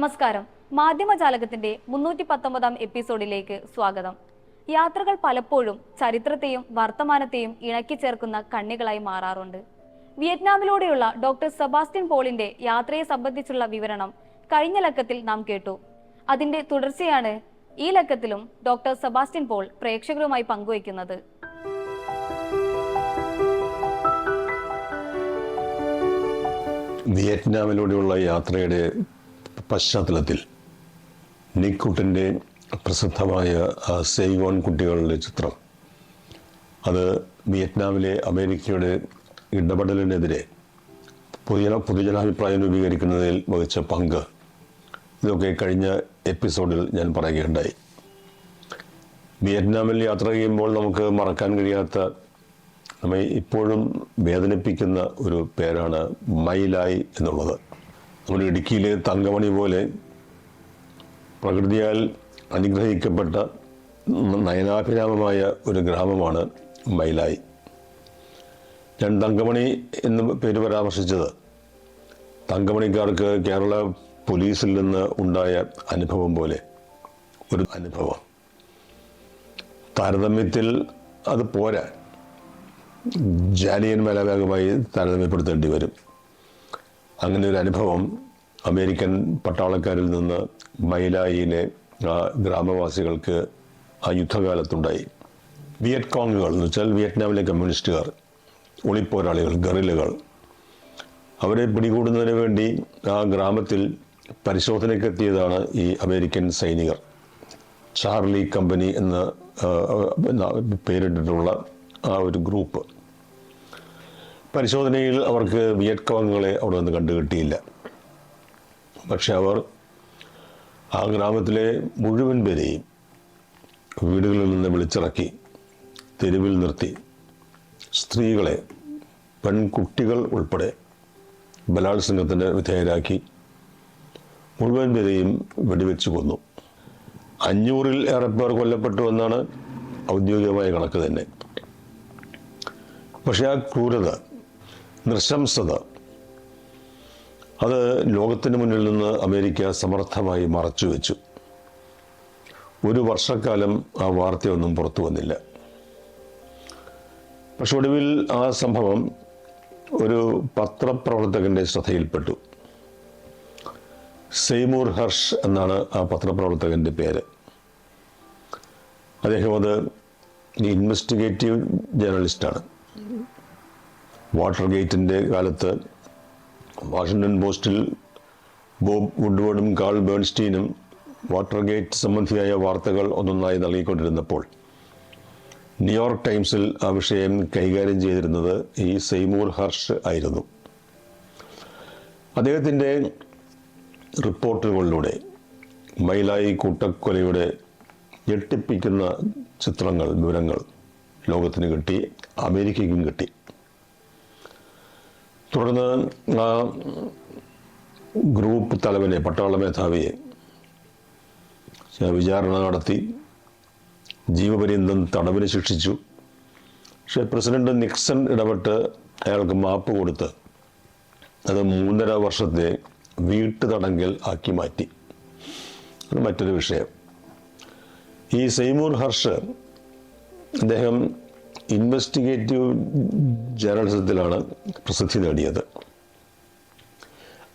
നമസ്കാരം. മാധ്യമജാലകത്തിന്റെ മുന്നൂറ്റി പത്തൊമ്പതാം എപ്പിസോഡിലേക്ക് സ്വാഗതം. യാത്രകൾ പലപ്പോഴും ചരിത്രത്തെയും വർത്തമാനത്തെയും ഇണക്കി ചേർക്കുന്ന കണ്ണികളായി മാറാറുണ്ട്. വിയറ്റ്നാമിലൂടെയുള്ള ഡോക്ടർ സെബാസ്റ്റ്യൻ പോളിന്റെ യാത്രയെ സംബന്ധിച്ചുള്ള വിവരണം കഴിഞ്ഞ ലക്കത്തിൽ നാം കേട്ടു. അതിന്റെ തുടർച്ചയാണ് ഈ ലക്കത്തിലും ഡോക്ടർ സെബാസ്റ്റ്യൻ പോൾ പ്രേക്ഷകരുമായി പങ്കുവയ്ക്കുന്നത്. വിയറ്റ്നാമിലൂടെയുള്ള യാത്രയുടെ പശ്ചാത്തലത്തിൽ നിക്കുട്ടിന്റെ പ്രസിദ്ധമായ സെയ്ഗോൺ കുട്ടികളുടെ ചിത്രം അത് വിയറ്റ്നാമിലെ അമേരിക്കയുടെ ഇടപെടലിനെതിരെ പൊതുജന പൊതുജനാഭിപ്രായം രൂപീകരിക്കുന്നതിൽ വഹിച്ച പങ്ക്. ഇതൊക്കെ കഴിഞ്ഞ എപ്പിസോഡിൽ ഞാൻ പറയുകയുണ്ടായി. വിയറ്റ്നാമിൽ യാത്ര ചെയ്യുമ്പോൾ നമുക്ക് മറക്കാൻ കഴിയാത്ത നമ്മെ ഇപ്പോഴും വേദനിപ്പിക്കുന്ന ഒരു പേരാണ് മൈലായി എന്നുള്ളത്. നമ്മുടെ ഇടുക്കിയിലെ തങ്കമണി പോലെ പ്രകൃതിയാൽ അനുഗ്രഹിക്കപ്പെട്ട നയനാഭിരാമമായ ഒരു ഗ്രാമമാണ് മൈലായി. ഞാൻ തങ്കമണി എന്ന് പേര് പരാമർശിച്ചത് തങ്കമണിക്കാർക്ക് കേരള പോലീസിൽ നിന്ന് ഉണ്ടായ അനുഭവം പോലെ ഒരു അനുഭവം. താരതമ്യത്തിൽ അത് പോരാ. ജാലിയൻ മേലാഭാഗമായി താരതമ്യപ്പെടുത്തേണ്ടി വരും. അങ്ങനെ ഒരു അനുഭവം അമേരിക്കൻ പട്ടാളക്കാരിൽ നിന്ന് മൈലായിയിലെ ഗ്രാമവാസികൾക്ക് ആ യുദ്ധകാലത്തുണ്ടായി. വിയറ്റ് കോങ്ങുകൾ എന്ന് വെച്ചാൽ വിയറ്റ്നാമിലെ കമ്മ്യൂണിസ്റ്റുകാർ ഒളിപ്പോരാളികൾ ഗറിലുകൾ അവരെ പിടികൂടുന്നതിന് വേണ്ടി ആ ഗ്രാമത്തിൽ പരിശോധനയ്ക്കെത്തിയതാണ് ഈ അമേരിക്കൻ സൈനികർ. ചാർലി കമ്പനി എന്ന പേരിട്ടിട്ടുള്ള ആ ഒരു ഗ്രൂപ്പ്. പരിശോധനയിൽ അവർക്ക് വിയറ്റ്കോങ്ങുകളെ അവിടെ നിന്ന് കണ്ടുകിട്ടിയില്ല. പക്ഷെ അവർ ആ ഗ്രാമത്തിലെ മുഴുവൻ പേരെയും വീടുകളിൽ നിന്ന് വിളിച്ചിറക്കി തെരുവിൽ നിർത്തി സ്ത്രീകളെ പെൺകുട്ടികൾ ഉൾപ്പെടെ ബലാത്സംഗത്തിന് വിധേയരാക്കി മുഴുവൻ പേരെയും വെടിവെച്ച് കൊന്നു. അഞ്ഞൂറിൽ ഏറെ പേർ കൊല്ലപ്പെട്ടു എന്നാണ് ഔദ്യോഗികമായ കണക്ക് തന്നെ. പക്ഷെ ആ ക്രൂരത നൃശംസത. അത് ലോകത്തിന് മുന്നിൽ നിന്ന് അമേരിക്ക സമർത്ഥമായി മറച്ചു വെച്ചു. ഒരു വർഷക്കാലം ആ വാർത്തയൊന്നും പുറത്തു വന്നില്ല. പക്ഷെ ഒടുവിൽ ആ സംഭവം ഒരു പത്രപ്രവർത്തകന്റെ ശ്രദ്ധയിൽപ്പെട്ടു. സെയ്മൂർ ഹർഷ് എന്നാണ് ആ പത്രപ്രവർത്തകന്റെ പേര്. അദ്ദേഹം അത് ഇൻവെസ്റ്റിഗേറ്റീവ് ജേർണലിസ്റ്റാണ്. വാട്ടർ ഗേറ്റിന്റെ കാലത്ത് വാഷിങ്ടൺ പോസ്റ്റിൽ ബോബ് വുഡ്വേർഡും കാൾ ബേൺസ്റ്റീനും വാട്ടർ ഗേറ്റ് സംബന്ധിയായ വാർത്തകൾ ഒന്നൊന്നായി നൽകിക്കൊണ്ടിരുന്നപ്പോൾ ന്യൂയോർക്ക് ടൈംസിൽ ആ വിഷയം കൈകാര്യം ചെയ്തിരുന്നത് ഈ സെയ്മൂർ ഹർഷ് ആയിരുന്നു. അദ്ദേഹത്തിന്റെ റിപ്പോർട്ടുകളിലൂടെ മൈലായി കൂട്ടക്കൊലയുടെ ഞെട്ടിപ്പിക്കുന്ന ചിത്രങ്ങൾ വിവരങ്ങൾ ലോകത്തിന് കിട്ടി അമേരിക്കയ്ക്കും കിട്ടി. തുടർന്ന് ആ ഗ്രൂപ്പ് തലവനെ പട്ടാള മേധാവിയെ വിചാരണ നടത്തി ജീവപര്യന്തം തടവിന് ശിക്ഷിച്ചു. പക്ഷെ പ്രസിഡന്റ് നിക്സൺ ഇടപെട്ട് അയാൾക്ക് മാപ്പ് കൊടുത്ത് അത് മൂന്നര വർഷത്തെ വീട്ടുതടങ്കൽ ആക്കി മാറ്റി. മറ്റൊരു വിഷയം. ഈ സെയ്മൂർ ഹർഷ് അദ്ദേഹം ഇൻവെസ്റ്റിഗേറ്റീവ് ജേർണലിസത്തിലാണ് പ്രസിദ്ധി നേടിയത്.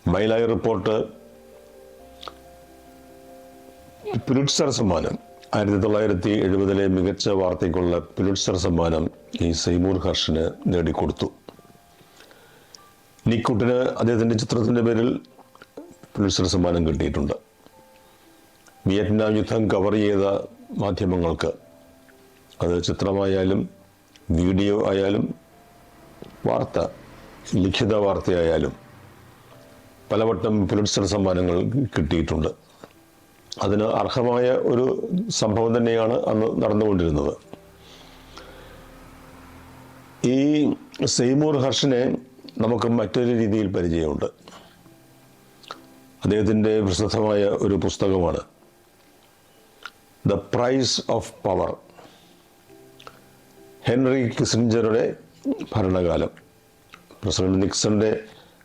മൈലായി റിപ്പോർട്ട് പുലിറ്റ്സർ സമ്മാനം. ആയിരത്തി തൊള്ളായിരത്തി എഴുപതിലെ മികച്ച വാർത്തയ്ക്കുള്ള പുലിറ്റ്സർ സമ്മാനം ഈ സൈമൂർ ഹർഷിന് നേടിക്കൊടുത്തു. നിക്കുട്ടിന് അദ്ദേഹത്തിന്റെ ചിത്രത്തിന്റെ പേരിൽ പുലിറ്റ്സർ സമ്മാനം കിട്ടിയിട്ടുണ്ട്. വിയറ്റ്നാം യുദ്ധം കവർ ചെയ്ത മാധ്യമങ്ങൾക്ക് അത് ചിത്രമായാലും വീഡിയോ ആയാലും വാർത്ത ലിഖിത വാർത്തയായാലും പലവട്ടം പുലിറ്റ്സർ സമ്മാനങ്ങൾ കിട്ടിയിട്ടുണ്ട്. അതിന് അർഹമായ ഒരു സംഭവം തന്നെയാണ് അന്ന് നടന്നുകൊണ്ടിരുന്നത്. ഈ സെയ്മൂർ ഹർഷനെ നമുക്ക് മറ്റൊരു രീതിയിൽ പരിചയമുണ്ട്. അദ്ദേഹത്തിന്റെ പ്രസിദ്ധമായ ഒരു പുസ്തകമാണ് the price of power. Henry കിസിഞ്ചറുടെ ഭരണകാലം. പ്രസിഡന്റ് നിക്സന്റെ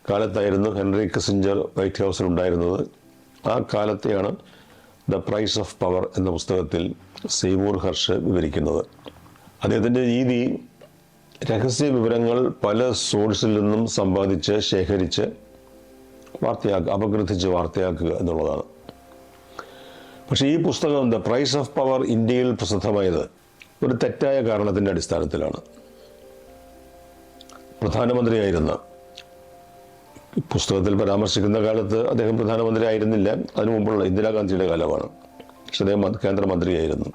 കാലത്തായിരുന്നു ഹെൻറി കിസിഞ്ചർ വൈറ്റ് ഹൗസിൽ ഉണ്ടായിരുന്നത്. ആ കാലത്തെയാണ് ദ പ്രൈസ് ഓഫ് പവർ എന്ന പുസ്തകത്തിൽ സെയ്മൂർ ഹർഷ് വിവരിക്കുന്നത്. അദ്ദേഹത്തിന്റെ രീതി രഹസ്യ വിവരങ്ങൾ പല സോഴ്സിൽ നിന്നും സമ്പാദിച്ച് ശേഖരിച്ച് വാർത്തയാക്കുക അപഗ്രഥിച്ച് വാർത്തയാക്കുക എന്നുള്ളതാണ്. പക്ഷേ ഈ പുസ്തകം ദ പ്രൈസ് ഓഫ് പവർ ഇന്ത്യയിൽ പ്രസിദ്ധമായത് ഒരു തെറ്റായ കാരണത്തിന്റെ അടിസ്ഥാനത്തിലാണ്. പ്രധാനമന്ത്രിയായിരുന്ന പുസ്തകത്തിൽ പരാമർശിക്കുന്ന കാലത്ത് അദ്ദേഹം പ്രധാനമന്ത്രി ആയിരുന്നില്ല അതിനു മുമ്പുള്ള ഇന്ദിരാഗാന്ധിയുടെ കാലമാണ്. പക്ഷെ അദ്ദേഹം കേന്ദ്രമന്ത്രിയായിരുന്നു.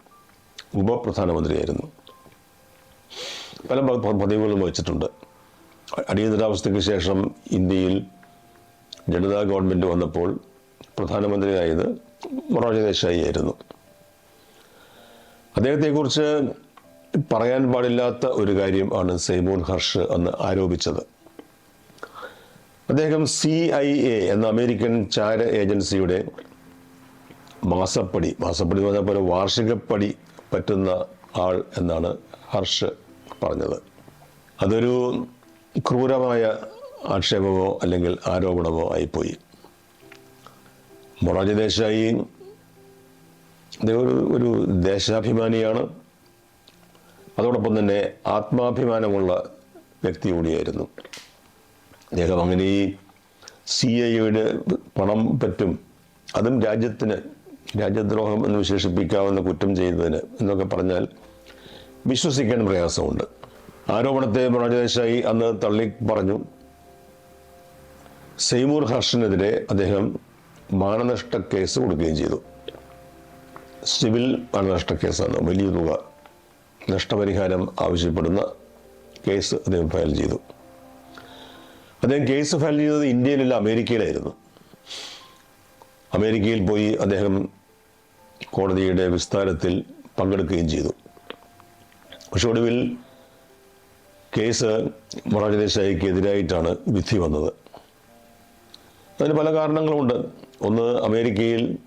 ഉപപ്രധാനമന്ത്രിയായിരുന്നു. പല പതിവുകളും വഹിച്ചിട്ടുണ്ട്. അടിയന്തരാവസ്ഥയ്ക്ക് ശേഷം ഇന്ത്യയിൽ ജനതാ ഗവൺമെന്റ് വന്നപ്പോൾ പ്രധാനമന്ത്രിയായത് മൊറാർജി ദേശായി ആയിരുന്നു അദ്ദേഹത്തെക്കുറിച്ച് പറയാൻ പാടില്ലാത്ത ഒരു കാര്യം ആണ് സൈമോൺ ഹർഷ് അന്ന് ആരോപിച്ചത്. അദ്ദേഹം സി ഐ എ എന്ന അമേരിക്കൻ ചാര ഏജൻസിയുടെ മാസപ്പടി മാസപ്പടി എന്ന് പറഞ്ഞാൽ പോലെ വാർഷികപ്പടി പറ്റുന്ന ആൾ എന്നാണ് ഹർഷ് പറഞ്ഞത്. അതൊരു ക്രൂരമായ ആക്ഷേപമോ അല്ലെങ്കിൽ ആരോപണമോ ആയിപ്പോയി. മൊറാജി ദേശായി അദ്ദേഹം ഒരു ഒരു ദേശാഭിമാനിയാണ്. അതോടൊപ്പം തന്നെ ആത്മാഭിമാനമുള്ള വ്യക്തി കൂടിയായിരുന്നു. അദ്ദേഹം അങ്ങനെ ഈ സി ഐയുടെ പണം പറ്റും അതും രാജ്യത്തിന് രാജ്യദ്രോഹം എന്ന് വിശേഷിപ്പിക്കാവുന്ന കുറ്റം ചെയ്തതിന് എന്നൊക്കെ പറഞ്ഞാൽ വിശ്വസിക്കാൻ പ്രയാസമുണ്ട്. ആരോപണത്തെ മൊറാജദേശായി അന്ന് തള്ളി പറഞ്ഞു. സെയ്മൂർ ഹർഷനെതിരെ അദ്ദേഹം മാനനഷ്ട കേസ് കൊടുക്കുകയും ചെയ്തു. സിവിൽ മാനനഷ്ട കേസാണ്. വലിയ തുക. നഷ്ടപരിഹാരം ആവശ്യപ്പെടുന്ന കേസ് അദ്ദേഹം ഫയൽ ചെയ്തു. അദ്ദേഹം കേസ് ഫയൽ ചെയ്തത് ഇന്ത്യയിലല്ല അമേരിക്കയിലായിരുന്നു. അമേരിക്കയിൽ പോയി അദ്ദേഹം കോടതിയുടെ വിസ്താരത്തിൽ പങ്കെടുക്കുകയും ചെയ്തു. പക്ഷെ ഒടുവിൽ കേസ് മൊറാജി ദേശായിക്ക് എതിരായിട്ടാണ് വിധി വന്നത്. അതിന് പല കാരണങ്ങളുമുണ്ട്. ഒന്ന് അമേരിക്കയിൽ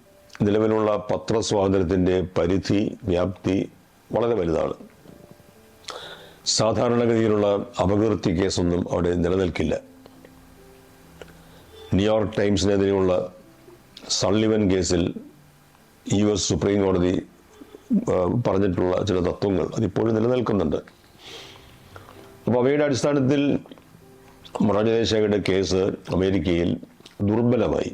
നിലവിലുള്ള പത്രസ്വാതന്ത്ര്യത്തിന്റെ പരിധി വ്യാപ്തി വളരെ വലുതാണ്. സാധാരണഗതിയിലുള്ള അപകീർത്തി കേസൊന്നും അവിടെ നിലനിൽക്കില്ല. ന്യൂയോർക്ക് ടൈംസിനെതിരെയുള്ള സള്ളിവൻ കേസിൽ യു എസ് സുപ്രീം കോടതി പറഞ്ഞിട്ടുള്ള ചില തത്വങ്ങൾ അതിപ്പോഴും നിലനിൽക്കുന്നുണ്ട്. അപ്പോൾ അവയുടെ അടിസ്ഥാനത്തിൽ മൊറാജി ദേശായിയുടെ കേസ് അമേരിക്കയിൽ ദുർബലമായി.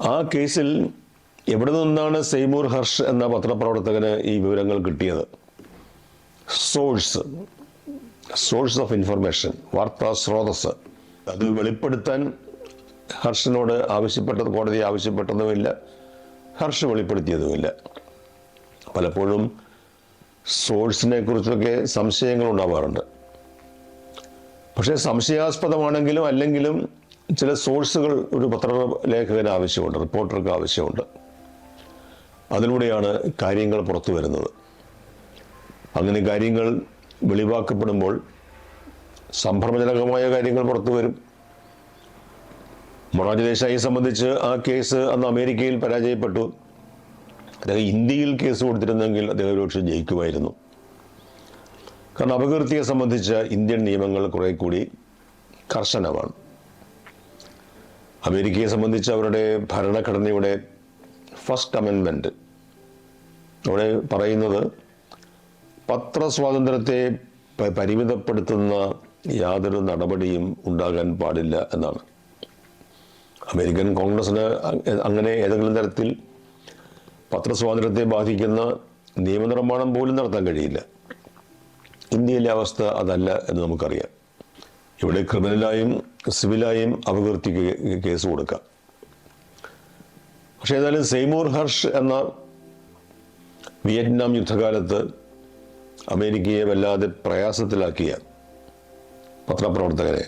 ആ കേസിൽ എവിടെ നിന്നാണ് സെയ്മൂർ ഹർഷ് എന്ന പത്രപ്രവർത്തകന് ഈ വിവരങ്ങൾ കിട്ടിയത്? സോഴ്സ് സോഴ്സ് ഓഫ് ഇൻഫർമേഷൻ വാർത്താ സ്രോതസ് അത് വെളിപ്പെടുത്താൻ ഹർഷനോട് ആവശ്യപ്പെട്ടത് കോടതി ആവശ്യപ്പെട്ടതുമില്ല. ഹർഷ് വെളിപ്പെടുത്തിയതുമില്ല. പലപ്പോഴും സോഴ്സിനെ കുറിച്ചൊക്കെ സംശയങ്ങൾ ഉണ്ടാവാറുണ്ട്. പക്ഷേ സംശയാസ്പദമാണെങ്കിലും അല്ലെങ്കിലും ചില സോഴ്സുകൾ ഒരു പത്രലേഖകന് ആവശ്യമുണ്ട് റിപ്പോർട്ടർക്ക് ആവശ്യമുണ്ട്. അതിലൂടെയാണ് കാര്യങ്ങൾ പുറത്തു വരുന്നത്. അങ്ങനെ കാര്യങ്ങൾ വെളിവാക്കപ്പെടുമ്പോൾ സംഭ്രമജനകമായ കാര്യങ്ങൾ പുറത്തു വരും. മൊറാജി ദേശായിയെ സംബന്ധിച്ച് ആ കേസ് അന്ന് അമേരിക്കയിൽ പരാജയപ്പെട്ടു. അദ്ദേഹം ഇന്ത്യയിൽ കേസ് കൊടുത്തിരുന്നെങ്കിൽ അദ്ദേഹം ഒരുപക്ഷെ ജയിക്കുമായിരുന്നു. കാരണം അപകീർത്തിയെ സംബന്ധിച്ച് ഇന്ത്യൻ നിയമങ്ങൾ കുറെ കൂടി കർശനമാണ്. അമേരിക്കയെ സംബന്ധിച്ച് അവരുടെ ഭരണഘടനയുടെ ഫസ്റ്റ് അമെൻമെന്റ്. അവിടെ പറയുന്നത് പത്രസ്വാതന്ത്ര്യത്തെ പരിമിതപ്പെടുത്തുന്ന യാതൊരു നടപടിയും ഉണ്ടാകാൻ പാടില്ല എന്നാണ്. അമേരിക്കൻ കോൺഗ്രസ്സിന് അങ്ങനെ ഏതെങ്കിലും തരത്തിൽ പത്രസ്വാതന്ത്ര്യത്തെ ബാധിക്കുന്ന നിയമനിർമ്മാണം പോലും നടത്താൻ കഴിയില്ല. ഇന്ത്യയിലെ അവസ്ഥ അതല്ല എന്ന് നമുക്കറിയാം. ഇവിടെ ക്രിമിനലായും സിവിലായും അപകീർത്തിക്ക് കേസ് കൊടുക്കാം. പക്ഷേ ഏതായാലും സെയ്മൂർ ഹർഷ് എന്ന വിയറ്റ്നാം യുദ്ധകാലത്ത് അമേരിക്കയെ വല്ലാതെ പ്രയാസത്തിലാക്കിയ പത്രപ്രവർത്തകരെ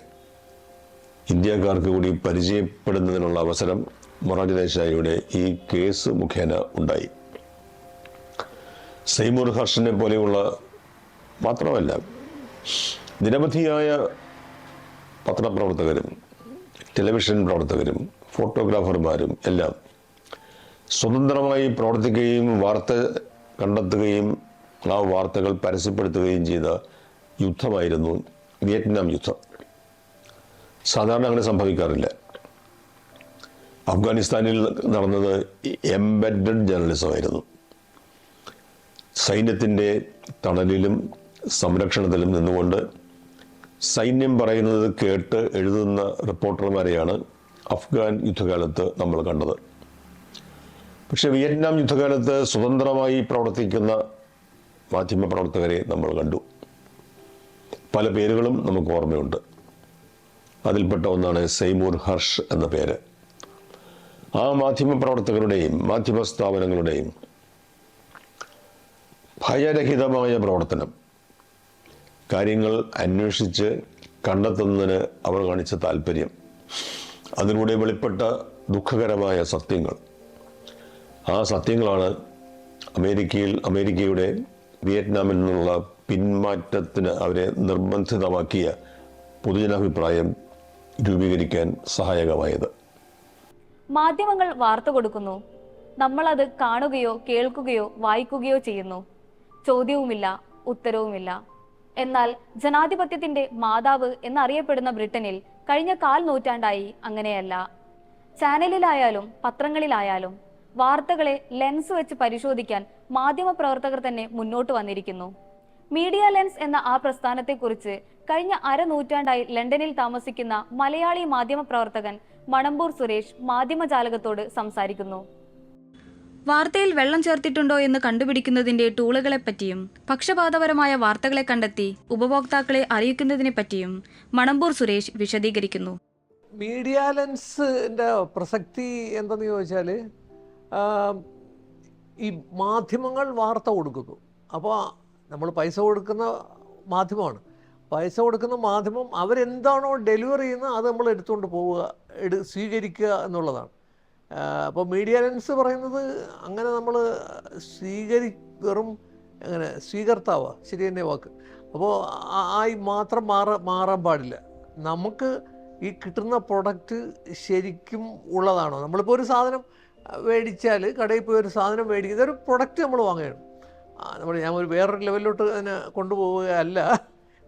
ഇന്ത്യക്കാർക്ക് കൂടി പരിചയപ്പെടുന്നതിനുള്ള അവസരം മൊറാജി ദേശായിയുടെ ഈ കേസ് മുഖേന ഉണ്ടായി. സെയ്മൂർ ഹർഷനെ പോലെയുള്ള മാത്രമല്ല നിരവധിയായ പത്രപ്രവർത്തകരും ടെലിവിഷൻ പ്രവർത്തകരും ഫോട്ടോഗ്രാഫർമാരും എല്ലാം സ്വതന്ത്രമായി പ്രവർത്തിക്കുകയും വാർത്ത കണ്ടെത്തുകയും ആ വാർത്തകൾ പരസ്യപ്പെടുത്തുകയും ചെയ്ത യുദ്ധമായിരുന്നു വിയറ്റ്നാം യുദ്ധം. സാധാരണ അങ്ങനെ സംഭവിക്കാറില്ല. അഫ്ഗാനിസ്ഥാനിൽ നടന്നത് എംബഡഡ് ജേർണലിസമായിരുന്നു. സൈന്യത്തിന്റെ തണലിലും സംരക്ഷണത്തിലും നിന്നുകൊണ്ട് സൈന്യം പറയുന്നത് കേട്ട് എഴുതുന്ന റിപ്പോർട്ടർമാരെയാണ് അഫ്ഗാൻ യുദ്ധകാലത്ത് നമ്മൾ കണ്ടത്. പക്ഷേ വിയറ്റ്നാം യുദ്ധകാലത്ത് സ്വതന്ത്രമായി പ്രവർത്തിക്കുന്ന മാധ്യമ പ്രവർത്തകരെ നമ്മൾ കണ്ടു. പല പേരുകളും നമുക്ക് ഓർമ്മയുണ്ട്. അതിൽപ്പെട്ട ഒന്നാണ് സൈമൂർ ഹർഷ് എന്ന പേര്. ആ മാധ്യമ പ്രവർത്തകരുടെയും മാധ്യമ സ്ഥാപനങ്ങളുടെയും ഭയരഹിതമായ പ്രവർത്തനം കാര്യങ്ങൾ അന്വേഷിച്ച് കണ്ടെത്തുന്നതിന് അവർ കാണിച്ച താല്പര്യം അതിലൂടെ വെളിപ്പെട്ട ദുഃഖകരമായ സത്യങ്ങൾ. ആ സത്യങ്ങളാണ് അമേരിക്കയിൽ അമേരിക്കയുടെ വിയറ്റ്നാമിൽ നിന്നുള്ള പിന്മാറ്റത്തിന് അവരെ നിർബന്ധിതമാക്കിയ പൊതുജനാഭിപ്രായം രൂപീകരിക്കാൻ സഹായകമായത്. മാധ്യമങ്ങൾ വാർത്ത കൊടുക്കുന്നു. നമ്മളത് കാണുകയോ കേൾക്കുകയോ വായിക്കുകയോ ചെയ്യുന്നു. ചോദ്യവുമില്ല ഉത്തരവുമില്ല. എന്നാൽ ജനാധിപത്യത്തിന്റെ മാതാവ് എന്നറിയപ്പെടുന്ന ബ്രിട്ടനിൽ കഴിഞ്ഞ കാൽ നൂറ്റാണ്ടായി അങ്ങനെയല്ല. ചാനലിലായാലും പത്രങ്ങളിലായാലും വാർത്തകളെ ലെൻസ് വെച്ച് പരിശോധിക്കാൻ മാധ്യമ പ്രവർത്തകർ തന്നെ മുന്നോട്ട് വന്നിരിക്കുന്നു. മീഡിയ ലെൻസ് എന്ന ആ പ്രസ്ഥാനത്തെക്കുറിച്ച് കഴിഞ്ഞ അരനൂറ്റാണ്ടായി ലണ്ടനിൽ താമസിക്കുന്ന മലയാളി മാധ്യമ പ്രവർത്തകൻ മണമ്പൂർ സുരേഷ് മാധ്യമജാലകത്തോട് സംസാരിക്കുന്നു. വാർത്തയിൽ വെള്ളം ചേർത്തിട്ടുണ്ടോ എന്ന് കണ്ടുപിടിക്കുന്നതിന്റെ ടൂളുകളെപ്പറ്റിയും പക്ഷപാതപരമായ വാർത്തകളെ കണ്ടെത്തി ഉപഭോക്താക്കളെ അറിയിക്കുന്നതിനെ പറ്റിയും മണമ്പൂർ സുരേഷ് വിശദീകരിക്കുന്നു. മീഡിയ ലെൻസിന്റെ പ്രസക്തി എന്തെന്ന് ചോദിച്ചാൽ ഈ മാധ്യമങ്ങൾ വാർത്ത കൊടുക്കുന്നു. അപ്പോൾ നമ്മൾ പൈസ കൊടുക്കുന്ന മാധ്യമമാണ്. പൈസ കൊടുക്കുന്ന മാധ്യമം അവരെന്താണോ ഡെലിവർ ചെയ്യുന്നത് അത് നമ്മൾ എടുത്തുകൊണ്ട് പോവുക എടു സ്വീകരിക്കുക എന്നുള്ളതാണ്. അപ്പോൾ മീഡിയ ലെൻസ് പറയുന്നത് അങ്ങനെ നമ്മൾ സ്വീകരി വെറും അങ്ങനെ സ്വീകർത്താവ ശരി തന്നെ വാക്ക്. അപ്പോൾ ആയി മാത്രം മാറ മാറാൻ പാടില്ല. നമുക്ക് ഈ കിട്ടുന്ന പ്രൊഡക്റ്റ് ശരിക്കും ഉള്ളതാണോ? നമ്മളിപ്പോൾ ഒരു സാധനം മേടിച്ചാൽ കടയിൽ പോയി ഒരു സാധനം മേടിക്കുന്ന ഒരു പ്രൊഡക്റ്റ് നമ്മൾ വാങ്ങുകയാണ്. നമ്മൾ ഞാൻ ഒരു വേറൊരു ലെവലിലോട്ട് അതിനെ കൊണ്ടുപോവുകയല്ല.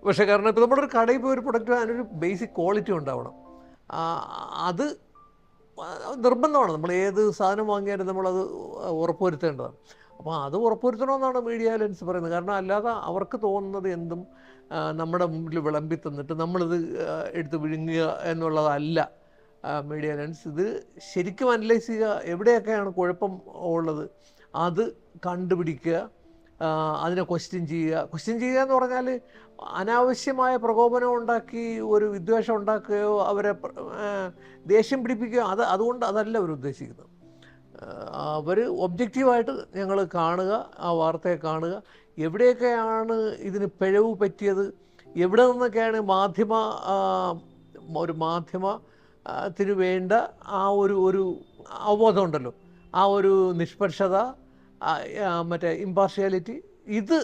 പക്ഷേ കാരണം ഇപ്പോൾ ഒരു കടയിൽ പോയി ഒരു പ്രൊഡക്റ്റ് അതിനൊരു ബേസിക് ക്വാളിറ്റി ഉണ്ടാവണം. അത് നിർബന്ധമാണ്. നമ്മൾ ഏത് സാധനം വാങ്ങിയാലും നമ്മളത് ഉറപ്പുവരുത്തേണ്ടതാണ്. അപ്പോൾ അത് ഉറപ്പുവരുത്തണമെന്നാണ് മീഡിയ ലെൻസ് പറയുന്നത്. കാരണം അല്ലാതെ അവർക്ക് തോന്നുന്നത് എന്തും നമ്മുടെ മുമ്പിൽ വിളമ്പി തന്നിട്ട് നമ്മളിത് എടുത്ത് വിഴുങ്ങുക എന്നുള്ളതല്ല മീഡിയ ലെൻസ്. ഇത് ശരിക്കും അനലൈസ് ചെയ്യുക എവിടെയൊക്കെയാണ് കുഴപ്പം ഉള്ളത് അത് കണ്ടുപിടിക്കുക. അതിനെ ക്വസ്റ്റ്യൻ ചെയ്യുക. ക്വസ്റ്റ്യൻ ചെയ്യുക എന്ന് പറഞ്ഞാൽ അനാവശ്യമായ പ്രകോപനം ഉണ്ടാക്കി ഒരു വിദ്വേഷം ഉണ്ടാക്കുകയോ അവരെ ദേഷ്യം പിടിപ്പിക്കുകയോ അത് അതുകൊണ്ട് അതല്ല അവർ ഉദ്ദേശിക്കുന്നത്. അവർ ഒബ്ജക്റ്റീവായിട്ട് ഞങ്ങൾ കാണുക ആ വാർത്തയെ കാണുക. എവിടെയൊക്കെയാണ് ഇതിന് പിഴവ് പറ്റിയത്? എവിടെ നിന്നൊക്കെയാണ് മാധ്യമ ഒരു മാധ്യമ ആ, വേണ്ട ആ ഒരു ഒരു അവബോധം ഉണ്ടല്ലോ. ആ ഒരു നിഷ്പക്ഷത മറ്റേ ഇമ്പാർഷ്യാലിറ്റി ഇത്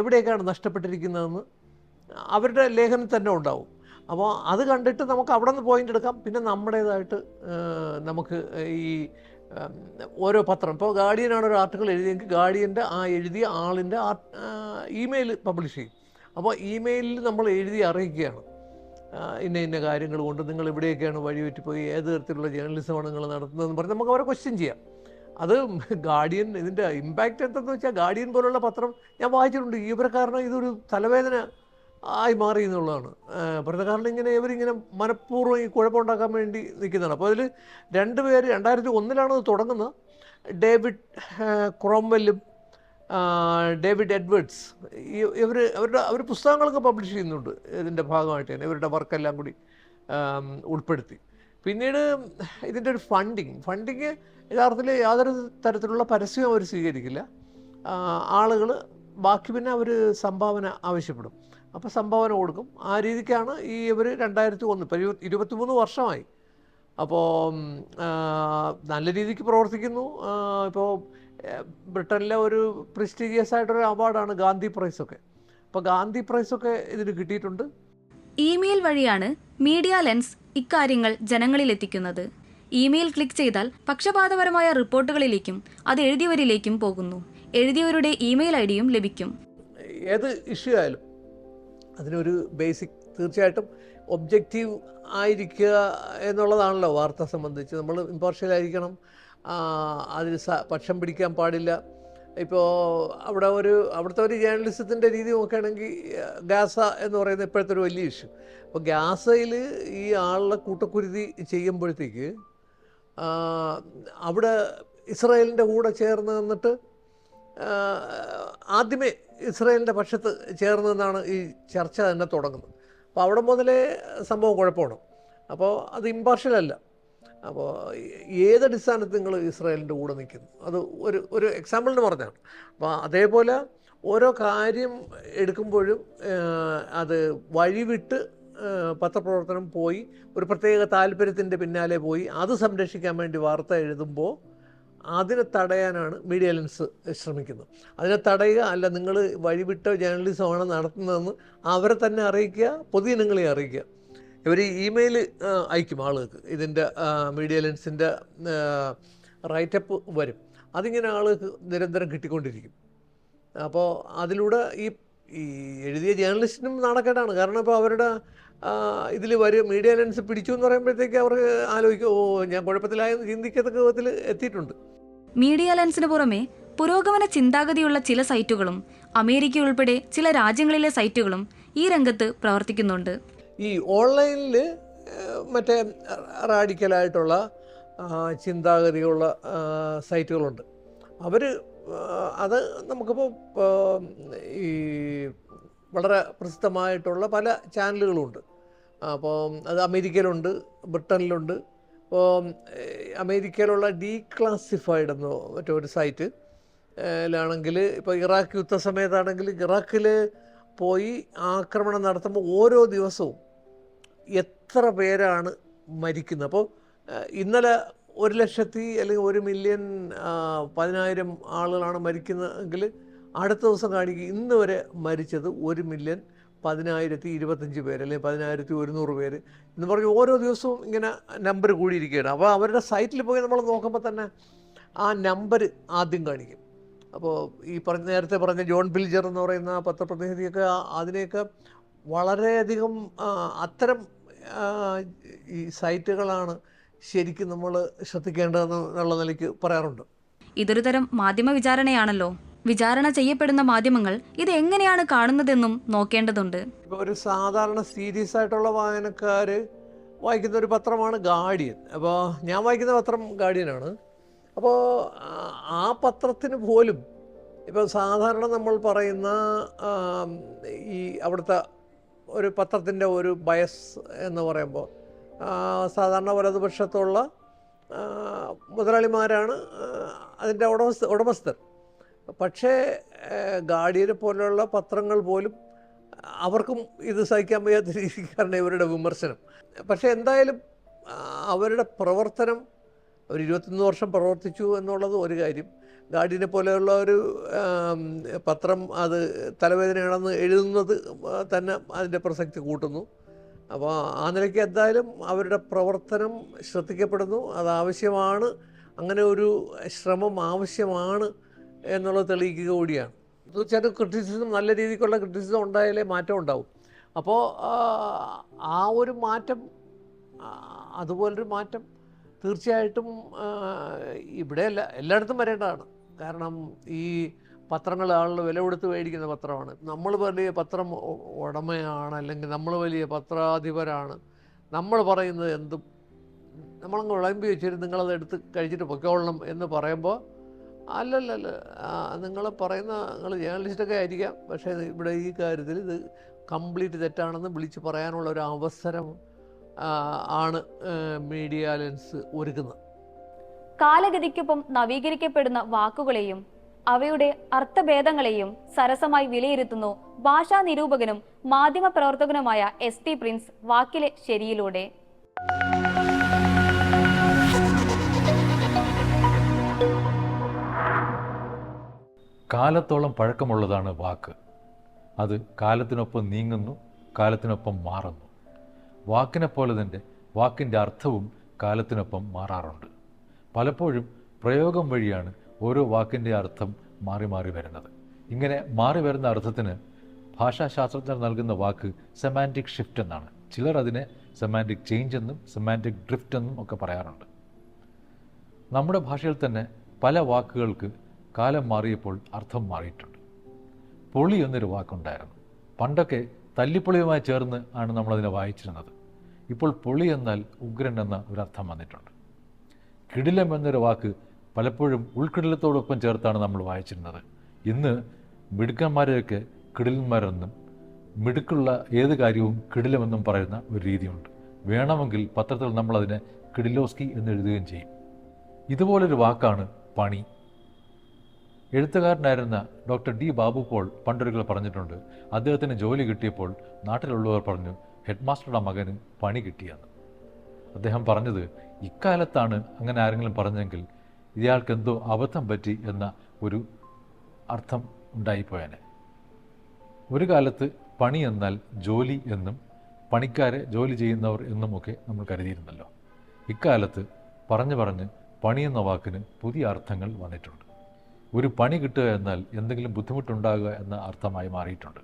എവിടെയൊക്കെയാണ് നഷ്ടപ്പെട്ടിരിക്കുന്നതെന്ന് അവരുടെ ലേഖനം തന്നെ ഉണ്ടാവും. അപ്പോൾ അത് കണ്ടിട്ട് നമുക്ക് അവിടെ നിന്ന് പോയിന്റ് എടുക്കാം. പിന്നെ നമ്മുടേതായിട്ട് നമുക്ക് ഈ ഓരോ പത്രം. ഇപ്പോൾ ഗാർഡിയനാണ് ഒരു ആർട്ടിക്കിൾ എഴുതിയെങ്കിൽ ഗാർഡിയന്റെ ആ എഴുതിയ ആളിന്റെ ഇമെയിൽ പബ്ലിഷ് ചെയ്യും. അപ്പോൾ ഇമെയിലിൽ നമ്മൾ എഴുതി അറിയിക്കുകയാണ്. ഇന്ന ഇന്ന കാര്യങ്ങൾ കൊണ്ട് നിങ്ങൾ എവിടെയൊക്കെയാണ് വഴിവെറ്റിപ്പോയി. ഏത് തരത്തിലുള്ള ജേർണലിസമാണ് നിങ്ങൾ നടത്തുന്നതെന്ന് പറഞ്ഞ് നമുക്ക് അവരെ ക്വസ്റ്റ്യൻ ചെയ്യാം. അത് ഗാർഡിയൻ ഇതിന്റെ ഇമ്പാക്റ്റ് എന്തെന്ന് വെച്ചാൽ ഗാർഡിയൻ പോലുള്ള പത്രം ഞാൻ വായിച്ചിട്ടുണ്ട്. ഇവരെ കാരണം ഇതൊരു തലവേദന ആയി മാറി എന്നുള്ളതാണ്. പറഞ്ഞ കാരണം ഇങ്ങനെ ഇവരിങ്ങനെ മനഃപൂർവം ഈ കുഴപ്പമുണ്ടാക്കാൻ വേണ്ടി നിൽക്കുന്നതാണ്. അപ്പോൾ അതിൽ രണ്ട് പേര് രണ്ടായിരത്തി ഒന്നിലാണ് അത് തുടങ്ങുന്നത്. ഡേവിഡ് ക്രോംവെല്ലും ഡേവിഡ് എഡ്വേർഡ്സ്. ഇവർ അവരുടെ അവർ പുസ്തകങ്ങളൊക്കെ പബ്ലിഷ് ചെയ്യുന്നുണ്ട് ഇതിന്റെ ഭാഗമായിട്ട് തന്നെ. ഇവരുടെ വർക്കെല്ലാം കൂടി ഉൾപ്പെടുത്തി. പിന്നീട് ഇതിന്റെ ഒരു ഫണ്ടിങ്. ഫണ്ടിങ് യഥാർത്ഥത്തിൽ യാതൊരു തരത്തിലുള്ള പരസ്യം അവർ സ്വീകരിക്കില്ല. ആളുകൾ ബാക്കി പിന്നെ അവർ സംഭാവന ആവശ്യപ്പെടും. അപ്പോൾ സംഭാവന കൊടുക്കും. ആ രീതിക്കാണ് ഈ ഇവർ രണ്ടായിരത്തി ഒന്ന് ഇരുപത്തി ഇരുപത്തിമൂന്ന് വർഷമായി. അപ്പോൾ നല്ല രീതിക്ക് പ്രവർത്തിക്കുന്നു. ഇപ്പോൾ ബ്രിട്ടനിലെ ഒരു പ്രസ്റ്റീജിയസ് ആയിട്ടൊരു അവാർഡാണ് ഗാന്ധി പ്രൈസൊക്കെ. അപ്പോൾ ഗാന്ധി പ്രൈസൊക്കെ ഇതിന് കിട്ടിയിട്ടുണ്ട്. ഇമെയിൽ വഴിയാണ് മീഡിയ ലെൻസ് ഇക്കാര്യങ്ങൾ ജനങ്ങളിലെത്തിക്കുന്നത്. ഇമെയിൽ ക്ലിക്ക് ചെയ്താൽ പക്ഷപാതപരമായ റിപ്പോർട്ടുകളിലേക്കും അത് എഴുതിയവരിലേക്കും പോകുന്നു. എഴുതിയവരുടെ ഇമെയിൽ ഐഡിയും ഡിയും ലഭിക്കും. ഏത് ഇഷ്യൂ ആയാലും അതിനൊരു ബേസിക് തീർച്ചയായിട്ടും ഒബ്ജക്റ്റീവ് ആയിരിക്കുക എന്നുള്ളതാണല്ലോ വാർത്ത സംബന്ധിച്ച്. നമ്മൾ ഇമ്പാർഷ്യൽ ആയിരിക്കണം. സ പക്ഷം പിടിക്കാൻ പാടില്ല. ഇപ്പോൾ അവിടെ ഒരു അവിടുത്തെ ഒരു ജേർണലിസത്തിന്റെ രീതി നോക്കുകയാണെങ്കിൽ ഗാസ എന്ന് പറയുന്ന ഇപ്പോഴത്തെ ഒരു വലിയ ഇഷ്യൂ അപ്പോൾ ഗാസയിൽ ഈ ആളുടെ കൂട്ടക്കുരുതി ചെയ്യുമ്പോഴത്തേക്ക് അവിടെ ഇസ്രായേലിന്റെ കൂടെ ചേർന്ന് നിന്നിട്ട് ആദ്യമേ ഇസ്രായേലിന്റെ പക്ഷത്ത് ചേർന്ന് നിന്നാണ് ഈ ചർച്ച തന്നെ തുടങ്ങുന്നത്. അപ്പോൾ അവിടെ മുതലേ സംഭവം കുഴപ്പമാണ്. അപ്പോൾ അത് ഇമ്പാർഷ്യലല്ല അപ്പോൾ ഏതടിസ്ഥാനത്ത് നിങ്ങൾ ഇസ്രായേലിന്റെ കൂടെ നിൽക്കുന്നു? അത് ഒരു ഒരു എക്സാമ്പിളിന് പറഞ്ഞാണ്. അപ്പോൾ അതേപോലെ ഓരോ കാര്യം എടുക്കുമ്പോഴും അത് വഴിവിട്ട് പത്രപ്രവർത്തനം പോയി ഒരു പ്രത്യേക താല്പര്യത്തിന്റെ പിന്നാലെ പോയി അത് സംരക്ഷിക്കാൻ വേണ്ടി വാർത്ത എഴുതുമ്പോൾ അതിനെ തടയാനാണ് മീഡിയ ലെൻസ് ശ്രമിക്കുന്നത്. അതിനെ തടയുക അല്ല നിങ്ങൾ വഴിവിട്ട ജേർണലിസമാണ് നടത്തുന്നതെന്ന് അവരെ തന്നെ അറിയിക്കുക പൊതുജനങ്ങളെ അറിയിക്കുക. ഇവർ ഇമെയിൽ അയക്കും ആളുകൾക്ക്. ഇതിന്റെ മീഡിയ ലെൻസിന്റെ റൈറ്റപ്പ് വരും. അതിങ്ങനെ ആളുകൾക്ക് നിരന്തരം കിട്ടിക്കൊണ്ടിരിക്കും. അപ്പോൾ അതിലൂടെ ഈ ഈ എഴുതിയ ജേർണലിസ്റ്റിനും നാണക്കേടാണ്. കാരണം ഇപ്പോൾ അവരുടെ ഇതിൽ വരും മീഡിയ ലെൻസ് പിടിച്ചു എന്ന് പറയുമ്പോഴത്തേക്ക് അവർ ആലോചിക്കും ഓ ഞാൻ കുഴപ്പത്തിലായെന്ന് ചിന്തിക്കത്തക്ക വിധത്തിൽ എത്തിയിട്ടുണ്ട്. മീഡിയ ലെൻസിന് പുറമെ പുരോഗമന ചിന്താഗതിയുള്ള ചില സൈറ്റുകളും അമേരിക്ക ഉൾപ്പെടെ ചില രാജ്യങ്ങളിലെ സൈറ്റുകളും ഈ രംഗത്ത് പ്രവർത്തിക്കുന്നുണ്ട്. ഈ ഓൺലൈനിൽ മറ്റേ റാഡിക്കലായിട്ടുള്ള ചിന്താഗതിയുള്ള സൈറ്റുകളുണ്ട്. അവർ അത് നമുക്കിപ്പോൾ ഈ വളരെ പ്രസിദ്ധമായിട്ടുള്ള പല ചാനലുകളുണ്ട്. അപ്പോൾ അത് അമേരിക്കയിലുണ്ട് ബ്രിട്ടനിലുണ്ട്. ഇപ്പോൾ അമേരിക്കയിലുള്ള ഡീക്ലാസിഫൈഡ് എന്നോ മറ്റോ ഒരു സൈറ്റ് ലാണെങ്കിൽ ഇപ്പോൾ ഇറാഖ് യുദ്ധ സമയത്താണെങ്കിൽ ഇറാഖിൽ പോയി ആക്രമണം നടത്തുമ്പോൾ ഓരോ ദിവസവും എത്ര പേരാണ് മരിക്കുന്നത്. അപ്പോൾ ഇന്നലെ ഒരു ലക്ഷത്തി അല്ലെങ്കിൽ ഒരു മില്യൺ പതിനായിരം ആളുകളാണ് മരിക്കുന്നതെങ്കിൽ അടുത്ത ദിവസം കാണിക്കും. ഇന്ന് വരെ മരിച്ചത് ഒരു മില്യൺ പതിനായിരത്തി ഇരുപത്തഞ്ച് പേര് അല്ലെങ്കിൽ പതിനായിരത്തി ഒരുന്നൂറ് പേര് എന്ന് പറഞ്ഞ് ഓരോ ദിവസവും ഇങ്ങനെ നമ്പർ കൂടിയിരിക്കുകയാണ്. അപ്പോൾ അവരുടെ സൈറ്റിൽ പോയി നമ്മൾ നോക്കുമ്പോൾ തന്നെ ആ നമ്പർ ആദ്യം കാണിക്കും. അപ്പോൾ ഈ പറഞ്ഞ നേരത്തെ പറഞ്ഞ ജോൺ ബിൽജർ എന്ന് പറയുന്ന പത്രപ്രതിനിധിയൊക്കെ അതിനെയൊക്കെ വളരെയധികം അത്തരം ഈ സൈറ്റുകളാണ് ശരിക്കും നമ്മൾ ശ്രദ്ധിക്കേണ്ടതെന്ന് എന്നുള്ള നിലയ്ക്ക് പറയാറുണ്ട്. ഇതൊരു തരം മാധ്യമ വിചാരണയാണല്ലോ. വിചാരണ ചെയ്യപ്പെടുന്ന മാധ്യമങ്ങൾ ഇത് എങ്ങനെയാണ് കാണുന്നതെന്നും നോക്കേണ്ടതുണ്ട്. ഇപ്പോൾ ഒരു സാധാരണ സീരിയസ് ആയിട്ടുള്ള വായനക്കാർ വായിക്കുന്ന ഒരു പത്രമാണ് ഗാർഡിയൻ. അപ്പോൾ ഞാൻ വായിക്കുന്ന പത്രം ഗാർഡിയനാണ്. അപ്പോൾ ആ- പത്രത്തിന് പോലും ഇപ്പോൾ സാധാരണ നമ്മൾ പറയുന്ന ഈ അവിടുത്തെ ഒരു പത്രത്തിന്റെ ഒരു ബയസ് എന്ന് പറയുമ്പോൾ സാധാരണ വലതുപക്ഷത്തുള്ള മുതലാളിമാരാണ് അതിന്റെ ഉടമസ്ഥ ഉടമസ്ഥർ പക്ഷേ ഗാർഡിയനെ പോലെയുള്ള പത്രങ്ങൾ പോലും അവർക്കും ഇത് സഹിക്കാൻ വയ്യാത്ത രീതിക്കാരണം ഇവരുടെ വിമർശനം. പക്ഷേ എന്തായാലും അവരുടെ പ്രവർത്തനം ഒരു ഇരുപത്തൊന്ന് വർഷം പ്രവർത്തിച്ചു എന്നുള്ളത് ഒരു കാര്യം. ഗാർഡിയനെ പോലെയുള്ള ഒരു പത്രം അത് തലവേദനയാണെന്ന് എഴുതുന്നത് തന്നെ അതിന്റെ പ്രസക്തി കൂട്ടുന്നു. അപ്പോൾ ആ നിലയ്ക്ക് എന്തായാലും അവരുടെ പ്രവർത്തനം ശ്രദ്ധിക്കപ്പെടുന്നു. അത് ആവശ്യമാണ്. അങ്ങനെ ഒരു ശ്രമം ആവശ്യമാണ് എന്നുള്ളത് തെളിയിക്കുക കൂടിയാണ്. തീർച്ചയായിട്ടും ക്രിറ്റിസിസം നല്ല രീതിക്കുള്ള ക്രിറ്റിസിസം ഉണ്ടായാലേ മാറ്റം ഉണ്ടാവും. അപ്പോൾ ആ ഒരു മാറ്റം അതുപോലൊരു മാറ്റം തീർച്ചയായിട്ടും ഇവിടെ എല്ലാ എല്ലായിടത്തും വരേണ്ടതാണ്. കാരണം ഈ പത്രങ്ങൾ ആളുകൾ വില കൊടുത്ത് മേടിക്കുന്ന പത്രമാണ്. നമ്മൾ വലിയ പത്രം ഉടമയാണ് അല്ലെങ്കിൽ നമ്മൾ വലിയ പത്രാധിപരാണ്. നമ്മൾ പറയുന്നത് എന്തും. നമ്മളങ്ങ് വിളമ്പി വെച്ചിട്ട് നിങ്ങളത് എടുത്ത് കഴിച്ചിട്ട് പൊക്കോളണം എന്ന് പറയുമ്പോൾ അല്ലല്ലല്ല നിങ്ങൾ പറയുന്ന നിങ്ങൾ ജേർണലിസ്റ്റൊക്കെ ആയിരിക്കാം. പക്ഷേ ഇവിടെ ഈ കാര്യത്തിൽ ഇത് കംപ്ലീറ്റ് തെറ്റാണെന്ന് വിളിച്ച് പറയാനുള്ള ഒരു അവസരം ആണ് മീഡിയ ലെൻസ് ഒരുക്കുന്നത്. കാലഗതിക്കൊപ്പം നവീകരിക്കപ്പെടുന്ന വാക്കുകളെയും അവയുടെ അർത്ഥഭേദങ്ങളെയും സരസമായി വിലയിരുത്തുന്നു. ഭാഷാ നിരൂപകനും മാധ്യമ പ്രവർത്തകനുമായ എസ് ടി പ്രിൻസ് വാക്കിലെ ശരിയിലൂടെ. കാലത്തോളം പഴക്കമുള്ളതാണ് വാക്ക്. അത് കാലത്തിനൊപ്പം നീങ്ങുന്നു കാലത്തിനൊപ്പം മാറുന്നു. വാക്കിനെ പോലെ തന്നെ വാക്കിന്റെ അർത്ഥവും കാലത്തിനൊപ്പം മാറാറുണ്ട്. പലപ്പോഴും പ്രയോഗം വഴിയാണ് ഓരോ വാക്കിന്റെ അർത്ഥം മാറി മാറി വരുന്നത്. ഇങ്ങനെ മാറി വരുന്ന അർത്ഥത്തിന് ഭാഷാശാസ്ത്രജ്ഞർ നൽകുന്ന വാക്ക് സെമാന്റിക് ഷിഫ്റ്റ് എന്നാണ്. ചിലർ അതിനെ സെമാന്റിക് ചേഞ്ച് എന്നും സെമാന്റിക് ഡ്രിഫ്റ്റ് എന്നും ഒക്കെ പറയാറുണ്ട്. നമ്മുടെ ഭാഷയിൽ തന്നെ പല വാക്കുകൾക്ക് കാലം മാറിയപ്പോൾ അർത്ഥം മാറിയിട്ടുണ്ട്. പൊളി എന്നൊരു വാക്കുണ്ടായിരുന്നു. പണ്ടൊക്കെ തല്ലിപ്പൊളിയുമായി ചേർന്ന് ആണ് നമ്മളതിനെ വായിച്ചിരുന്നത്. ഇപ്പോൾ പൊളി എന്നാൽ ഉഗ്രൻ എന്ന ഒരർത്ഥം വന്നിട്ടുണ്ട്. കിടിലം എന്നൊരു വാക്ക് പലപ്പോഴും ഉൾക്കിടലത്തോടൊപ്പം ചേർത്താണ് നമ്മൾ വായിച്ചിരുന്നത്. ഇന്ന് മിടുക്കന്മാരെയൊക്കെ കിടിലന്മാരെന്നും മിടുക്കുള്ള ഏത് കാര്യവും കിടിലമെന്നും പറയുന്ന ഒരു രീതിയുണ്ട്. വേണമെങ്കിൽ പത്രത്തിൽ നമ്മളതിനെ കിഡിലോസ്കി എന്ന് എഴുതുകയും ചെയ്യും. ഇതുപോലൊരു വാക്കാണ് പണി. എഴുത്തുകാരനായിരുന്ന ഡോക്ടർ ഡി ബാബു പോൾ പണ്ടൊരിക്കൽ പറഞ്ഞിട്ടുണ്ട്. അദ്ദേഹത്തിന് ജോലി കിട്ടിയപ്പോൾ നാട്ടിലുള്ളവർ പറഞ്ഞു ഹെഡ് മാസ്റ്ററുടെ മകന് പണി കിട്ടിയെന്ന്. അദ്ദേഹം പറഞ്ഞത് ഇക്കാലത്താണ് അങ്ങനെ ആരെങ്കിലും പറഞ്ഞെങ്കിൽ ഇയാൾക്ക് എന്തോ അബദ്ധം പറ്റി എന്ന ഒരു അർത്ഥം ഉണ്ടായിപ്പോയനെ. ഒരു കാലത്ത് പണി എന്നാൽ ജോലി എന്നും പണിക്കാരെ ജോലി ചെയ്യുന്നവർ എന്നുമൊക്കെ നമ്മൾ കരുതിയിരുന്നല്ലോ. ഇക്കാലത്ത് പറഞ്ഞു പറഞ്ഞ് പണി എന്ന വാക്കിന് പുതിയ അർത്ഥങ്ങൾ വന്നിട്ടുണ്ട്. ഒരു പണി കിട്ടുക എന്നാൽ എന്തെങ്കിലും ബുദ്ധിമുട്ടുണ്ടാകുക എന്ന അർത്ഥമായി മാറിയിട്ടുണ്ട്.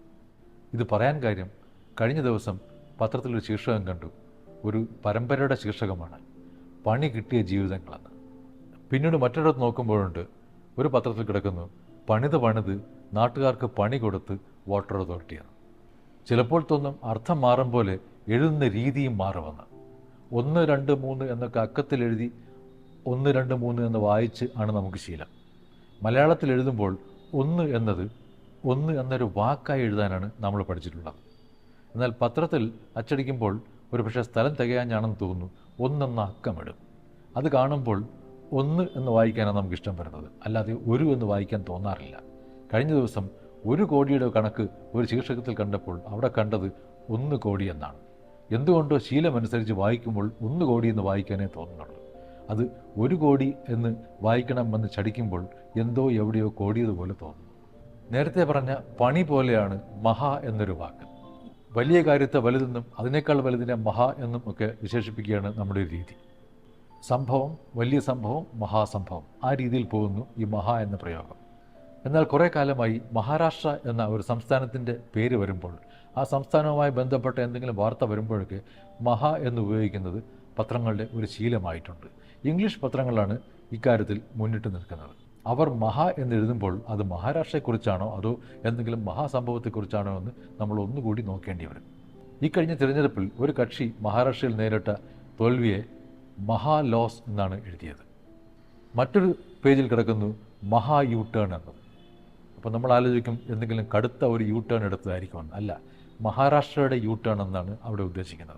ഇത് പറയാൻ കാര്യം കഴിഞ്ഞ ദിവസം പത്രത്തിലൊരു ശീർഷകം കണ്ടു. ഒരു പരമ്പരയുടെ ശീർഷകമാണ്. പണി കിട്ടിയ ജീവിതങ്ങളെന്ന്. പിന്നീട് മറ്റൊരിടത്ത് നോക്കുമ്പോഴുണ്ട്. ഒരു പത്രത്തിൽ കിടക്കുന്നു പണിത് പണിത് നാട്ടുകാർക്ക് പണി കൊടുത്ത് വാട്ടർ അതോറിറ്റിയാണ് ചിലപ്പോൾ തോന്നും അർത്ഥം മാറും പോലെ എഴുതുന്ന രീതിയും മാറുമെന്ന്. ഒന്ന് രണ്ട് മൂന്ന് എന്നൊക്കെ അക്കത്തിൽ എഴുതി ഒന്ന് രണ്ട് മൂന്ന് എന്ന് വായിച്ച് ആണ് നമുക്ക് ശീലം. മലയാളത്തിൽ എഴുതുമ്പോൾ ഒന്ന് എന്നത് ഒന്ന് എന്നൊരു വാക്കായി എഴുതാനാണ് നമ്മൾ പഠിച്ചിട്ടുള്ളത്. എന്നാൽ പത്രത്തിൽ അച്ചടിക്കുമ്പോൾ ഒരു പക്ഷേ സ്ഥലം തികയാഞ്ഞാണെന്ന് തോന്നുന്നു ഒന്നെന്ന അക്കമിടും. അത് കാണുമ്പോൾ ഒന്ന് എന്ന് വായിക്കാനാണ് നമുക്ക് ഇഷ്ടം വരുന്നത്. അല്ലാതെ ഒരു എന്ന് വായിക്കാൻ തോന്നാറില്ല. കഴിഞ്ഞ ദിവസം ഒരു കോടിയുടെ കണക്ക് ഒരു ശീർഷകത്തിൽ കണ്ടപ്പോൾ അവിടെ കണ്ടത് ഒന്ന് കോടി എന്നാണ്. എന്തുകൊണ്ടോ ശീലമനുസരിച്ച് വായിക്കുമ്പോൾ ഒന്ന് കോടി എന്ന് വായിക്കാനേ തോന്നുന്നുള്ളൂ. അത് ഒരു കോടി എന്ന് വായിക്കണമെന്ന് ചടിക്കുമ്പോൾ എന്തോ എവിടെയോ കോടിയതുപോലെ തോന്നുന്നു. നേരത്തെ പറഞ്ഞ പണി പോലെയാണ് മഹാ എന്നൊരു വാക്ക്. വലിയ കാര്യത്തെ വലുതെന്നും അതിനേക്കാൾ വലുതിനെ മഹാ എന്നും ഒക്കെ വിശേഷിപ്പിക്കുകയാണ് നമ്മുടെ രീതി. സംഭവം വലിയ സംഭവം മഹാസംഭവം. ആ രീതിയിൽ പോകുന്നു ഈ മഹാ എന്ന പ്രയോഗം. എന്നാൽ കുറേ കാലമായി മഹാരാഷ്ട്ര എന്ന ഒരു സംസ്ഥാനത്തിന്റെ പേര് വരുമ്പോൾ ആ സംസ്ഥാനവുമായി ബന്ധപ്പെട്ട എന്തെങ്കിലും വാർത്ത വരുമ്പോഴൊക്കെ മഹാ എന്ന് ഉപയോഗിക്കുന്നത് പത്രങ്ങളുടെ ഒരു ശീലമായിട്ടുണ്ട്. ഇംഗ്ലീഷ് പത്രങ്ങളാണ് ഇക്കാര്യത്തിൽ മുന്നിട്ട് നിൽക്കുന്നത്. അവർ മഹാ എന്നെഴുതുമ്പോൾ അത് മഹാരാഷ്ട്രയെക്കുറിച്ചാണോ അതോ എന്തെങ്കിലും മഹാസംഭവത്തെക്കുറിച്ചാണോ എന്ന് നമ്മൾ ഒന്നുകൂടി നോക്കേണ്ടി വരും. ഈ കഴിഞ്ഞ തിരഞ്ഞെടുപ്പിൽ ഒരു കക്ഷി മഹാരാഷ്ട്രയിൽ നേരിട്ട തോൽവിയെ മഹാ ലോസ് എന്നാണ് എഴുതിയത്. മറ്റൊരു പേജിൽ കിടക്കുന്നു മഹാ യു ടേൺ എന്നത് അപ്പോൾ നമ്മൾ ആലോചിക്കും എന്തെങ്കിലും കടുത്ത ഒരു യു ടേൺ എടുത്തതായിരിക്കുമെന്ന് അല്ല മഹാരാഷ്ട്രയുടെ യു ടേൺ എന്നാണ് അവിടെ ഉദ്ദേശിക്കുന്നത്.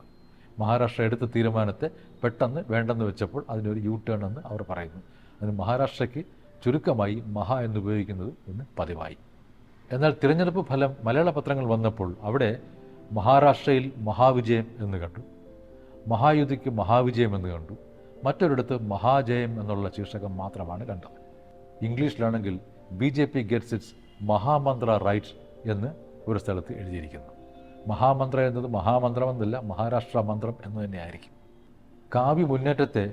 മഹാരാഷ്ട്ര എടുത്ത തീരുമാനത്തെ പെട്ടെന്ന് വേണ്ടെന്ന് വെച്ചപ്പോൾ അതിനൊരു യു ടേൺ എന്ന് അവർ പറയുന്നു. അതിന് മഹാരാഷ്ട്രയ്ക്ക് ചുരുക്കമായി മഹാ എന്ന് ഉപയോഗിക്കുന്നത് പതിവായി. എന്നാൽ തിരഞ്ഞെടുപ്പ് ഫലം മലയാള പത്രങ്ങൾ വന്നപ്പോൾ അവിടെ മഹാരാഷ്ട്രയിൽ മഹാവിജയം എന്ന് കണ്ടു. മഹായുദ്ധിക്ക് മഹാവിജയം എന്ന് കണ്ടു. മറ്റൊരിടത്ത് മഹാജയം എന്നുള്ള ശീർഷകം മാത്രമാണ് കണ്ടത്. ഇംഗ്ലീഷിലാണെങ്കിൽ B J P gets its mahamantra right എന്ന് ഒരു സ്ഥലത്ത് എഴുതിയിരിക്കുന്നു. മഹാമന്ത്ര എന്നത് മഹാമന്ത്രം എന്നല്ല മഹാരാഷ്ട്ര മന്ത്രം എന്ന് തന്നെയായിരിക്കും കാവ്യ മുന്നേറ്റത്തെ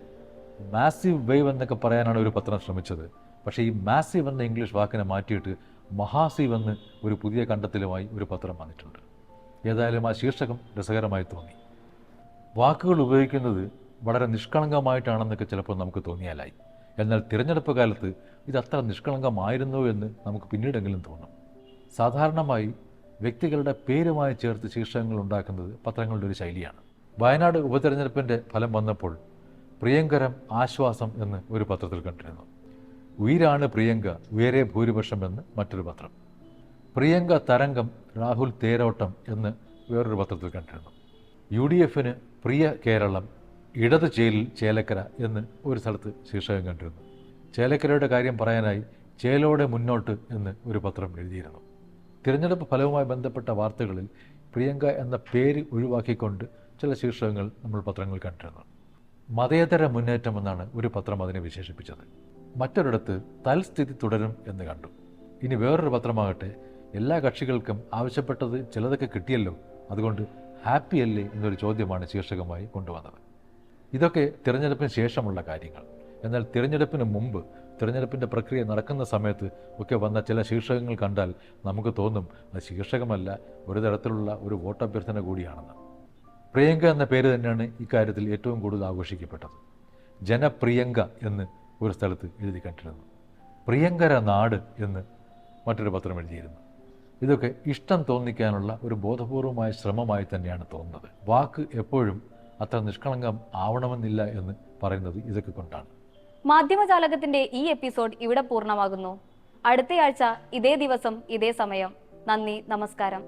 മാസീവ് വേവ് എന്നൊക്കെ പറയാനാണ് ഒരു പത്രം ശ്രമിച്ചത്. പക്ഷേ ഈ മാസീവ് എന്ന ഇംഗ്ലീഷ് വാക്കിനെ മാറ്റിയിട്ട് മഹാസീവ് എന്ന് ഒരു പുതിയ കണ്ടെത്തലുമായി ഒരു പത്രം വന്നിട്ടുണ്ട്. ഏതായാലും ആ ശീർഷകം രസകരമായി തോന്നി. വാക്കുകൾ ഉപയോഗിക്കുന്നത് വളരെ നിഷ്കളങ്കമായിട്ടാണെന്നൊക്കെ ചിലപ്പോൾ നമുക്ക് തോന്നിയാലായി. എന്നാൽ തിരഞ്ഞെടുപ്പ് കാലത്ത് ഇത് അത്ര നിഷ്കളങ്കമായിരുന്നു എന്ന് നമുക്ക് പിന്നീടെങ്കിലും തോന്നും. സാധാരണമായി വ്യക്തികളുടെ പേരുമായി ചേർത്ത് ശീർഷകങ്ങൾ ഉണ്ടാക്കുന്നത് പത്രങ്ങളുടെ ഒരു ശൈലിയാണ്. വയനാട് ഉപതെരഞ്ഞെടുപ്പിന്റെ ഫലം വന്നപ്പോൾ പ്രിയങ്കരം ആശ്വാസം എന്ന് ഒരു പത്രത്തിൽ കണ്ടിരുന്നു. ഉയരാണ് പ്രിയങ്ക ഉയരെ ഭൂരിപക്ഷം എന്ന് മറ്റൊരു പത്രം. പ്രിയങ്ക തരംഗം രാഹുൽ തേരോട്ടം എന്ന് വേറൊരു പത്രത്തിൽ കണ്ടിരുന്നു. യു ഡി എഫിന് പ്രിയ കേരളം ഇടത് ചേലിൽ ചേലക്കര എന്ന് ഒരു സ്ഥലത്ത് ശീർഷകം കണ്ടിരുന്നു. ചേലക്കരയുടെ കാര്യം പറയാനായി ചേലോടെ മുന്നോട്ട് എന്ന് ഒരു പത്രം എഴുതിയിരുന്നു. തിരഞ്ഞെടുപ്പ് ഫലവുമായി ബന്ധപ്പെട്ട വാർത്തകളിൽ പ്രിയങ്ക എന്ന പേര് ഒഴിവാക്കിക്കൊണ്ട് ചില ശീർഷകങ്ങൾ നമ്മൾ പത്രങ്ങൾ കണ്ടിരുന്നു. മതേതര മുന്നേറ്റം എന്നാണ് ഒരു പത്രം അതിനെ വിശേഷിപ്പിച്ചത്. മറ്റൊരിടത്ത് തൽസ്ഥിതി തുടരും എന്ന് കണ്ടു. ഇനി വേറൊരു പത്രമാകട്ടെ എല്ലാ കക്ഷികൾക്കും ആവശ്യപ്പെട്ടത് ചിലതൊക്കെ കിട്ടിയല്ലോ അതുകൊണ്ട് ഹാപ്പി അല്ലേ എന്നൊരു ചോദ്യമാണ് ശീർഷകമായി കൊണ്ടുവന്നത്. ഇതൊക്കെ തിരഞ്ഞെടുപ്പിന് ശേഷമുള്ള കാര്യങ്ങൾ. എന്നാൽ തിരഞ്ഞെടുപ്പിന് മുമ്പ് തിരഞ്ഞെടുപ്പിന്റെ പ്രക്രിയ നടക്കുന്ന സമയത്ത് ഒക്കെ വന്ന ചില ശീർഷകങ്ങൾ കണ്ടാൽ നമുക്ക് തോന്നും അത് ശീർഷകമല്ല ഒരു തരത്തിലുള്ള ഒരു വോട്ട് വോട്ടഭ്യർത്ഥന കൂടിയാണെന്ന്. പ്രിയങ്ക എന്ന പേര് തന്നെയാണ് ഇക്കാര്യത്തിൽ ഏറ്റവും കൂടുതൽ ആഘോഷിക്കപ്പെട്ടത്. ജനപ്രിയങ്ക എന്ന് ഒരു സ്ഥലത്ത് എഴുതി കണ്ടിരുന്നു. പ്രിയങ്കര നാട് എന്ന് മറ്റൊരു പത്രം എഴുതിയിരുന്നു. ഇതൊക്കെ ഇഷ്ടം തോന്നിക്കാനുള്ള ഒരു ബോധപൂർവമായ ശ്രമമായി തന്നെയാണ് തോന്നുന്നത്. വാക്ക് എപ്പോഴും അത്ര നിഷ്കളങ്കം ആവണമെന്നില്ല എന്ന് പറയുന്നത് ഇതൊക്കെ കൊണ്ടാണ്. മാധ്യമജാലകത്തിന്റെ ഈ എപ്പിസോഡ് ഇവിടെ പൂർണമാകുന്നു. അടുത്തയാഴ്ച ഇതേ ദിവസം ഇതേ സമയം. നന്ദി നമസ്കാരം.